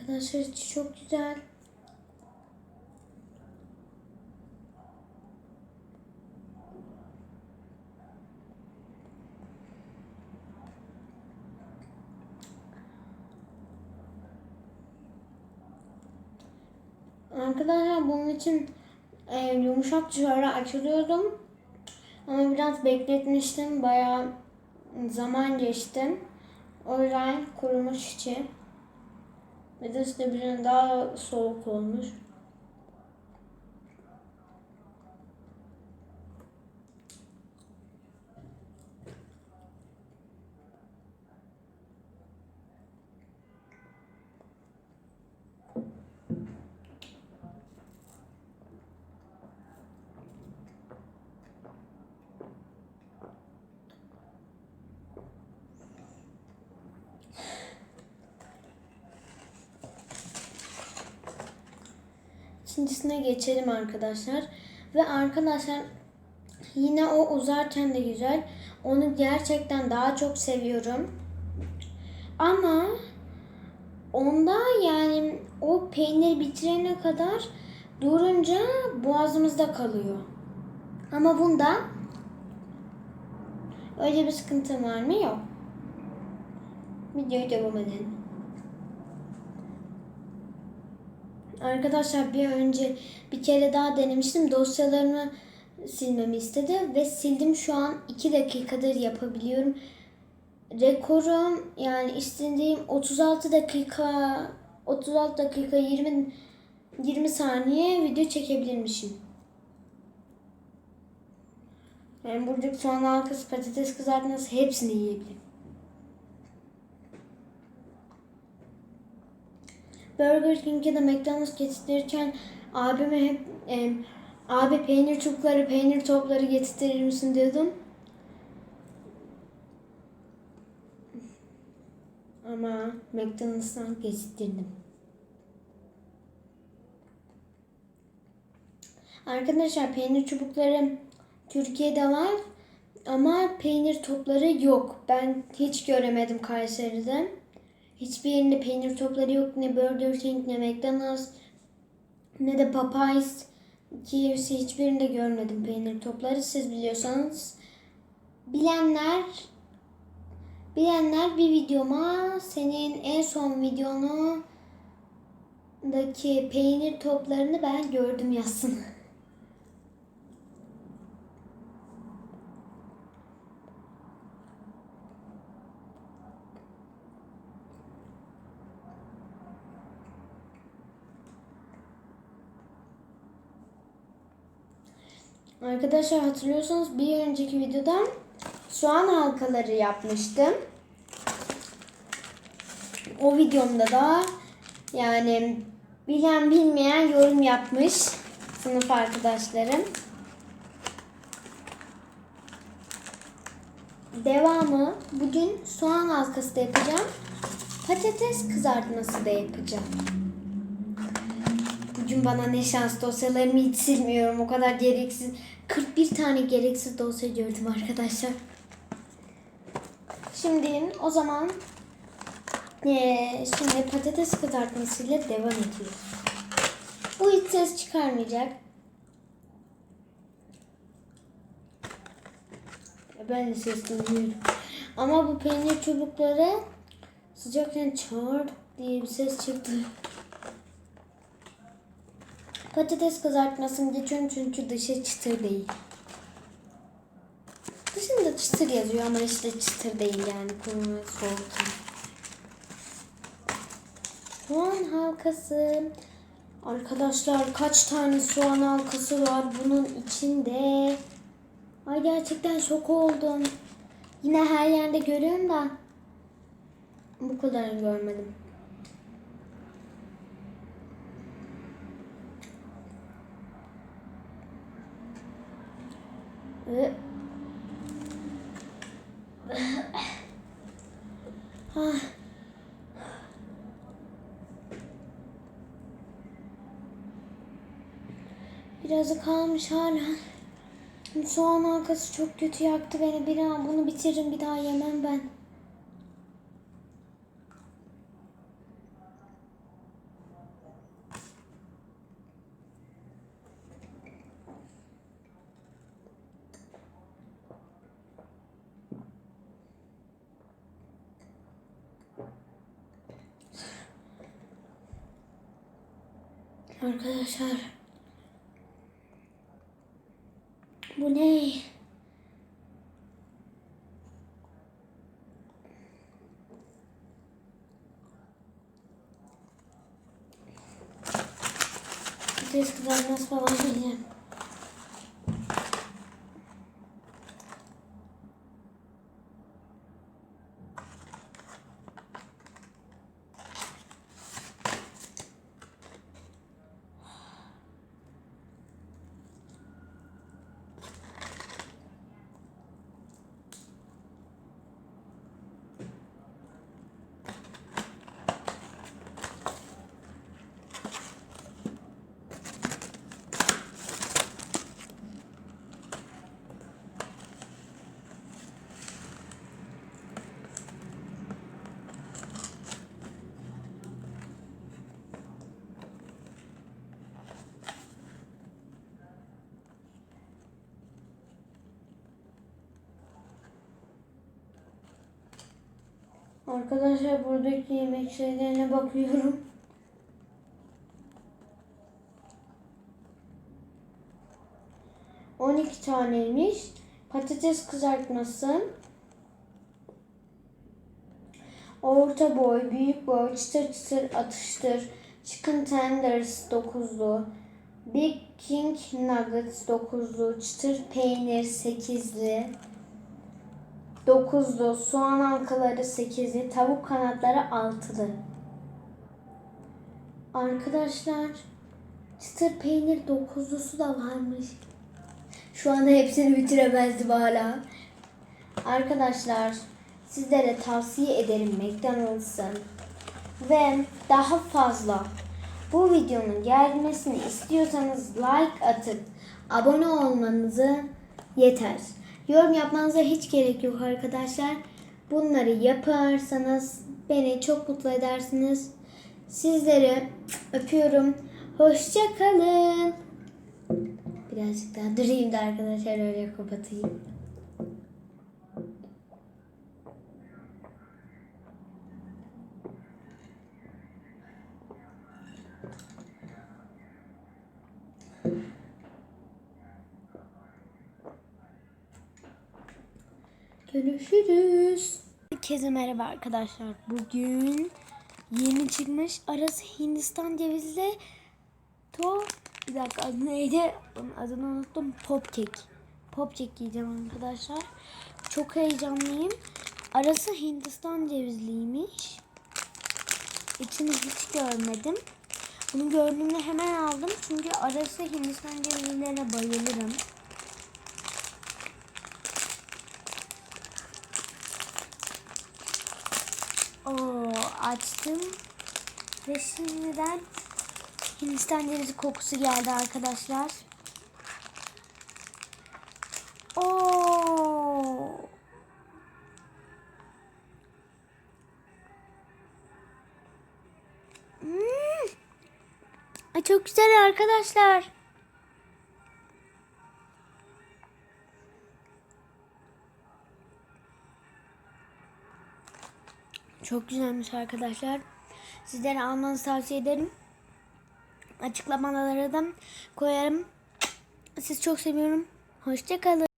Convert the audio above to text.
Arkadaşlar içi çok güzel. Arkadaşlar bunun için e, yumuşak şöyle açılıyordum. Ama biraz bekletmiştim. Bayağı zaman geçti. O yüzden kurumuş içi. Ve de işte birinin daha soğuk olmuş. İkincisine geçelim arkadaşlar. Ve arkadaşlar yine o uzarken de güzel. Onu gerçekten daha çok seviyorum. Ama onda yani o peynir bitirene kadar durunca boğazımızda kalıyor. Ama bunda öyle bir sıkıntı var mı? Yok. Videoyu devam edelim. Arkadaşlar bir önce bir kere daha denemiştim. Dosyalarımı silmemi istedi ve sildim. Şu an 2 dakikadır yapabiliyorum. Rekorum yani istediğim 36 dakika 36 dakika 20 20 saniye video çekebilirmişim. Yani burada soğan halkası, patates kızartması hepsini yiyebilirim. Burger King ya da McDonald's getirirken abime hep e, abi peynir çubukları, peynir topları getirir misin diyordum. Ama McDonald's'tan getirdim. Arkadaşlar peynir çubukları Türkiye'de var ama peynir topları yok. Ben hiç göremedim Kayseri'de. Hiçbir yerinde peynir topları yok. Ne Burger King, ne McDonald's, ne de Popeyes, KFC hiçbirinde görmedim peynir topları. Siz biliyorsanız bilenler bilenler bir videoma senin en son videonu daki peynir toplarını ben gördüm yazsın. Arkadaşlar hatırlıyorsanız bir önceki videoda soğan halkaları yapmıştım. O videomda da yani bilen bilmeyen yorum yapmış sınıf arkadaşlarım. Devamı bugün soğan halkası da yapacağım. Patates kızartması da yapacağım. Bugün bana ne şans dosyalarımı hiç silmiyorum. O kadar gereksiz. 41 tane gereksiz dosya gördüm arkadaşlar. Şimdi o zaman ee, şimdi patates kızartmasıyla devam ediyoruz. Bu hiç ses çıkarmayacak. Ben de ses duyuyorum. Ama bu peynir çubukları sıcakken çağır diye bir ses çıktı. Patates kızartmasını geçiyorum çünkü dışı çıtır değil. Dışında çıtır yazıyor ama işte çıtır değil yani kurumu soğukken. Soğan halkası. Arkadaşlar kaç tane soğan halkası var bunun içinde. Ay gerçekten şok oldum. Yine her yerde görüyorum da bu kadar görmedim. Birazı kalmış hala. Soğan halkası çok kötü yaktı beni. Bir an bunu bitiririm bir daha yemem ben. Arkadaşlar. Bu ne? Patates kızartması falan yiyeceğim. Arkadaşlar buradaki yemek şeylerine bakıyorum. On iki taneymiş. Patates kızartması. Orta boy, büyük boy, çıtır çıtır atıştır. Chicken tenders dokuzlu. Big King Nuggets dokuzlu. Çıtır peynir sekizli. 9'lu, soğan halkaları 8'li, tavuk kanatları 6'lı. Arkadaşlar, çıtır peynir 9'lusu da varmış. Şu anda hepsini bitiremezdim hala. Arkadaşlar, sizlere tavsiye ederim McDonald's'ın. Ve daha fazla bu videonun gelmesini istiyorsanız like atıp abone olmanızı yeter. Yorum yapmanıza hiç gerek yok arkadaşlar. Bunları yaparsanız beni çok mutlu edersiniz. Sizleri öpüyorum. Hoşça kalın. Birazcık daha durayım da arkadaşlar öyle kapatayım. Görüşürüz. Herkese merhaba arkadaşlar. Bugün yeni çıkmış arası Hindistan cevizli to bir dakika adı neydi? Onun adını unuttum. Pop cake yiyeceğim arkadaşlar. Çok heyecanlıyım. Arası Hindistan cevizliymiş. İçini hiç görmedim. Bunu gördüğümde hemen aldım. Çünkü arası Hindistan cevizlerine bayılırım. Oo, açtım. Ve şimdiden Hindistan cevizi kokusu geldi arkadaşlar. Oo. Hmm. Çok güzel arkadaşlar. Çok güzelmiş arkadaşlar. Sizlere almanızı tavsiye ederim. Açıklamalara da koyarım. Sizi çok seviyorum. Hoşçakalın.